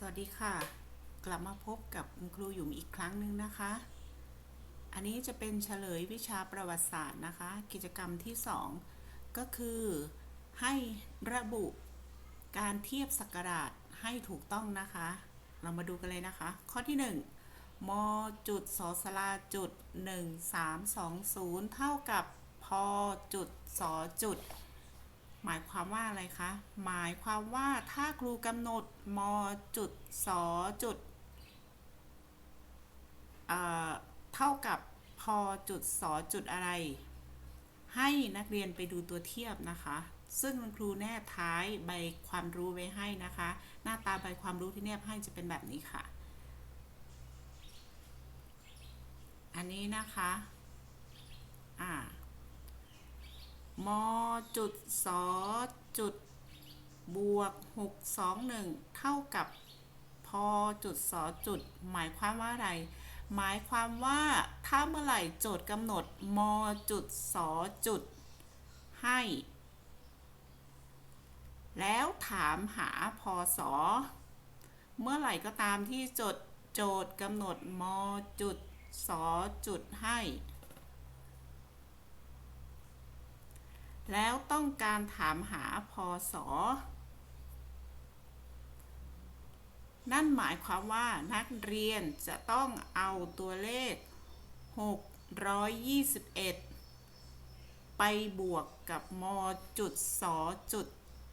สวัสดีค่ะ กลับมาพบกับคุณครูหยุ่มอีกครั้งหนึ่งนะคะ อันนี้จะเป็นเฉลยวิชาประวัติศาสตร์นะคะ กิจกรรมที่ 2 ก็คือให้ระบุการเทียบศักราชให้ถูกต้องนะคะ เรามาดูกันเลยนะคะ ข้อที่ 1มจุดสสลาจุด1320 เท่ากับพจุดสจุด หมายความว่าอะไรคะ หมายความว่าถ้าครูกำหนดมจุดสจุดเท่ากับพจุดสจุดอะไร ให้นักเรียนไปดูตัวเทียบนะคะ ซึ่งคุณครูแนบท้ายใบความรู้ไว้ให้นะคะ หน้าตาใบความรู้ที่แนบให้จะเป็นแบบนี้ค่ะ อันนี้นะคะ อ่า มจุดสจุดบวกหกสองหนึ่งเท่ากับพจุดสจุด หมายความว่าอะไร หมายความว่าถ้าเมื่อไหร่โจทย์กำหนดมจุดสจุดให้ แล้วถามหาพศเมื่อไหร่ก็ตามที่โจทย์โจทย์กำหนดมจุดสจุดให้ แล้วต้องการถามหาพศ นั่นหมายความว่านักเรียนจะต้องเอาตัวเลข 621 ไปบวกกับมจุดสจุด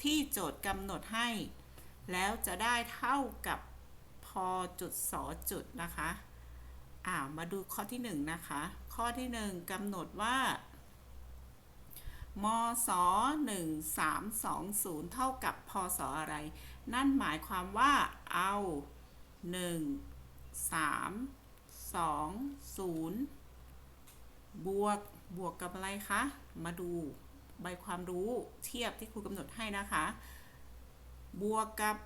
ที่โจทย์กำหนดให้ แล้วจะได้เท่ากับพจุดสจุดนะคะ อ่ามาดูข้อที่ 1 นะคะ ข้อที่ 1กำหนดว่า มศ1320 เท่ากับพศอะไร นั่นหมายความว่าเอา 1 3 2 0 บวก บวกกับอะไรคะ มาดูใบความรู้เทียบที่ครูกำหนดให้นะคะ บวกกับ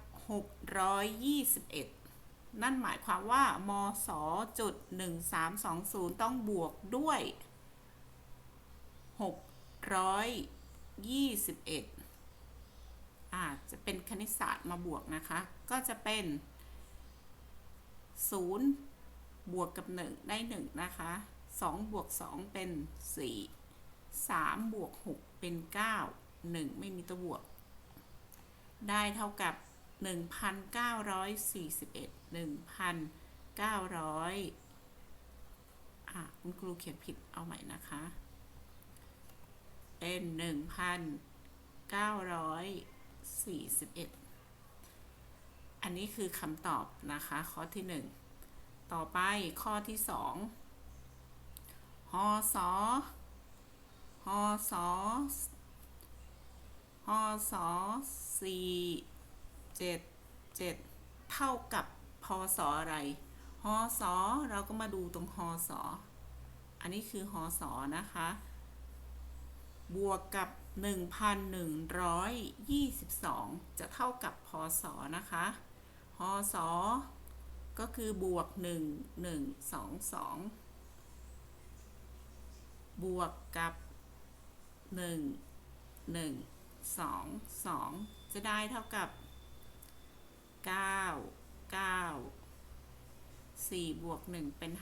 621 นั่นหมายความว่ามศจุด1320 ต้องบวกด้วย 6 ร้อยยี่สิบเอ็ดอาจจะเป็นคณิตศาสตร์มาบวกนะคะ ก็จะเป็นศูนย์บวกกับหนึ่งได้หนึ่งนะคะสองบวกสองเป็นสี่สามบวกหกเป็นเก้าหนึ่งไม่มีตัวบวก ได้เท่ากับหนึ่งพันเก้าร้อยสี่สิบเอ็ดหนึ่งพันเก้าร้อยอะคุณครูเขียนผิดเอาใหม่นะคะ เป็นหนึ่งพันเก้าร้อยสี่สิบเอ็ดอันนี้คือคำตอบนะคะ ข้อที่หนึ่งต่อไปข้อที่สองหอสอหอสอหอสอสี่เจ็ดเจ็ดเท่ากับพศอะไรหอสอเราก็มาดูตรงหอสออันนี้คือหอสอนะคะ บวกกับ 1,122 จะเท่ากับพศนะคะ พศ ก็คือบวก 1 1 2 2 บวกกับ 1 1 2 2 จะได้เท่ากับ 9 9 4 บวก 1 เป็น 5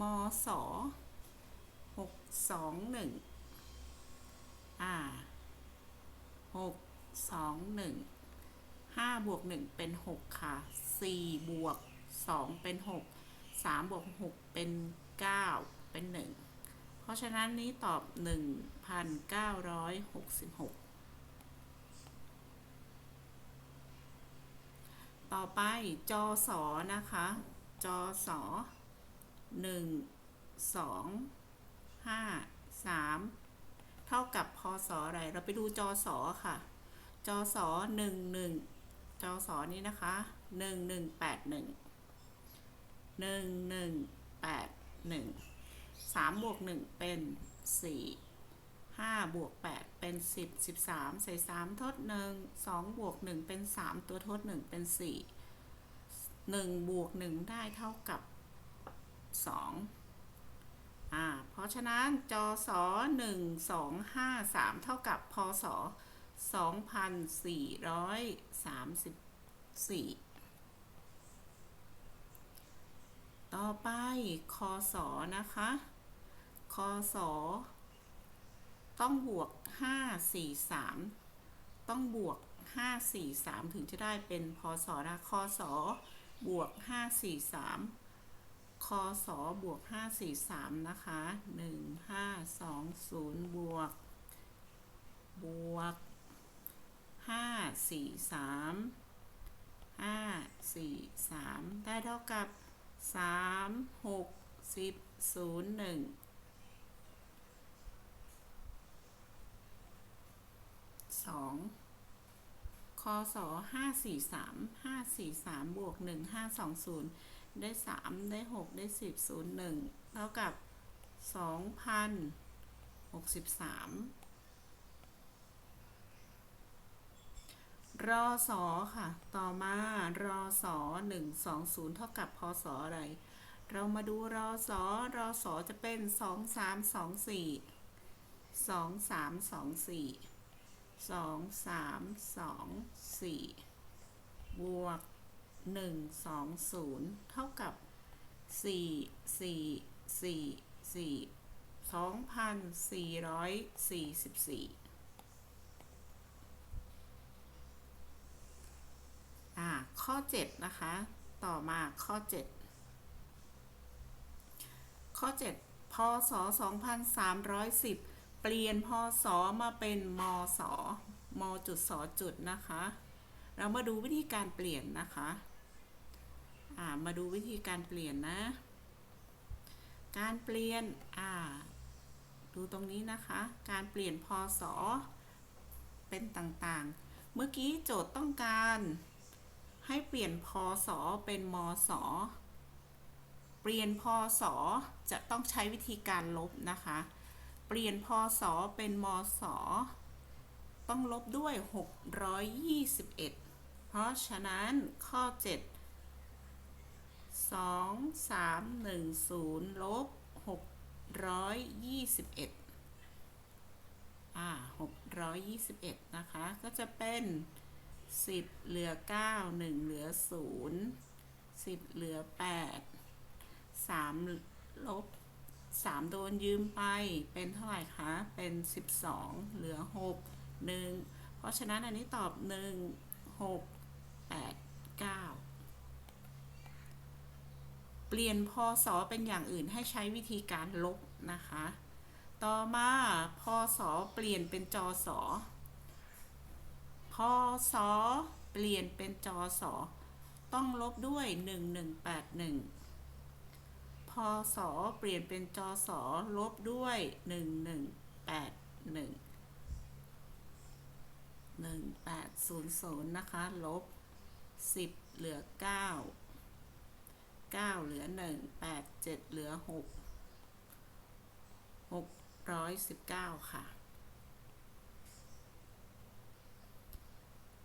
มศหกสองหนึ่งอ่าหกสองหนึ่งห้าบวกหนึ่งเป็นหกค่ะสี่บวกสองเป็นหกสามบวกหกเป็นเก้าเป็นหนึ่งเพราะฉะนั้นนี้ตอบหนึ่งพันเก้าร้อยหกสิบหกต่อไปจอสอนะคะจอสอ หนึ่งสองห้าสามเท่ากับพศอะไร เราไปดูจอสอค่ะ จอสอหนึ่งหนึ่งจอสอนี้นะคะหนึ่งหนึ่งแปดหนึ่งหนึ่งหนึ่งแปดหนึ่งสามบวกหนึ่งเป็นสี่ห้าบวกแปดเป็นสิบสิบสามใส่สามทดหนึ่งสองบวกหนึ่งเป็นสามตัวทดหนึ่งเป็นสี่หนึ่งบวกหนึ่งได้เท่ากับ 2อ่าเพราะฉะนั้นจอสอ1253 เท่ากับ พศ 2434 ต่อไป คศ นะคะ คศ ต้องบวก 543 ต้องบวก 543 ถึงจะได้เป็น พศนะคศ บวก 543 คอสอบวก 543 นะคะ 1520 บวก บวก 543 543 ได้เท่ากับ 3 6 10 0 1 2คศ543 543 บวก 1520 ได้สามได้หกได้สิบศูนย์หนึ่งเท่ากับสองพันหกสิบสามรอสอค่ะ ต่อมารอสอหนึ่งสองศูนย์เท่ากับพศอะไร เรามาดูรอสอรอสอจะเป็นสองสามสองสี่สองสามสองสี่สองสามสองสี่บวก หนึ่งสองศูนย์เท่ากับสี่สี่สี่สี่สองพันสี่ร้อยสี่สิบสี่อ่า ข้อเจ็ดนะคะ ต่อมาข้อเจ็ดข้อเจ็ดพศสองพันสามร้อยสิบเปลี่ยนพศมาเป็นมศมจุดสจุดนะคะ เรามาดูวิธีการเปลี่ยนนะคะ มาดูวิธีการเปลี่ยนนะ การเปลี่ยนอ่าดูตรงนี้นะคะ การเปลี่ยนพศเป็นต่างๆ เมื่อกี้โจทย์ต้องการให้เปลี่ยนพศเป็นมศเปลี่ยนพศจะต้องใช้วิธีการลบนะคะ เปลี่ยนพศเป็นมศต้องลบด้วย 621 เพราะฉะนั้นข้อ 7 2 3 1 0ลบ621อ่า621นะคะ ก็จะเป็น10เหลือ9 1เหลือ0 10เหลือ8 3ลบ3โดนยืมไปเป็นเท่าไหร่คะ เป็น12เหลือ6 1เพราะฉะนั้นอันนี้ตอบ1 6 8 9เเปลี่ยนพศเป็นอย่างอื่นให้ใช้วิธีการลบนะคะ ต่อมาพศเปลี่ยนเป็นจอสอพศเปลี่ยนเป็นจอสอต้องลบด้วย 1181 พศเปลี่ยนเป็นจอสอลบด้วย 1181 1800 นะคะ ลบ 10 เหลือ 9 9เหลือ1 8 7เหลือ6 619ค่ะ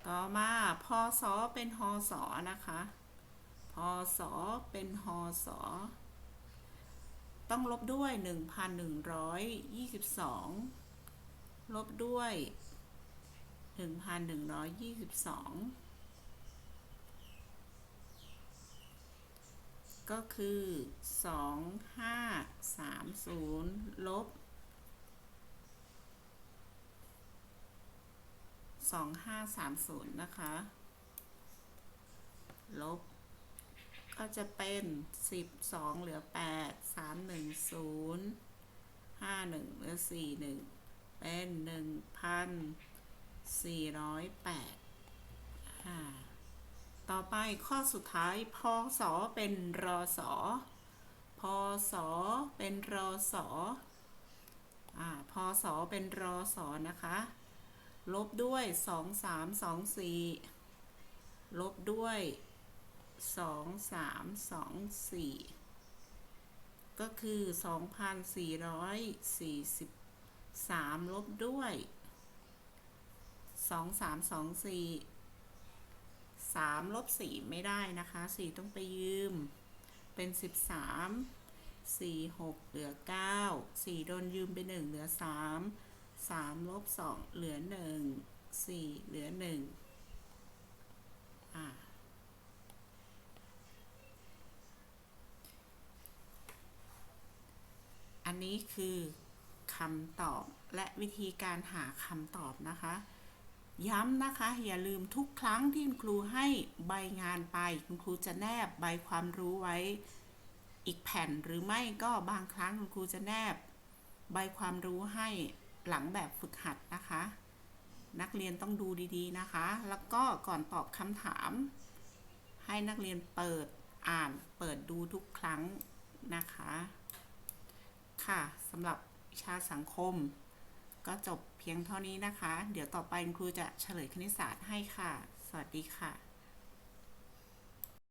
ต่อมาพศเป็นหศนะคะพศเป็นหศต้องลบด้วย 1,122 ลบด้วย 1,122 ก็คือ 2530 ลบ 2530 นะคะ ลบ ก็จะเป็น 12 เหลือ 8 310 51เหลือ 41 เป็น 1,408อ่า ต่อไปข้อสุดท้าย พศ เป็นรอสอพศ เป็นรอสออ่าพศ เป็นรอสอนะคะ ลบด้วย 2 3 2 4 ลบด้วยสองสามสองสี่ก็คือสองพันสี่ร้อยสี่สิบสามลบด้วยส องสามลบสี่ไม่ได้นะคะสี่ต้องไปยืม เป็นสิบสามสี่หกเหลือเก้าสี่โดนยืมไปหนึ่งเหลือสามสามลบสองเหลือหนึ่งสี่เหลือหนึ่งอ่าอันนี้คือคำตอบและวิธีการหาคำตอบนะคะ ย้ำนะคะ อย่าลืมทุกครั้งที่คุณครูให้ใบงานไป คุณครูจะแนบใบความรู้ไว้ อีกแผ่นหรือไม่ก็บางครั้งคุณครูจะแนบ ใบความรู้ให้หลังแบบฝึกหัดนะคะ นักเรียนต้องดูดีๆนะคะ แล้วก็ก่อนตอบคำถาม ให้นักเรียนเปิดอ่านเปิดดูทุกครั้งนะคะ ค่ะสำหรับวิชาสังคม ก็จบ เพียงเท่านี้นะคะ เดี๋ยวต่อไปคุณครูจะเฉลยคณิตศาสตร์ให้ค่ะ สวัสดีค่ะ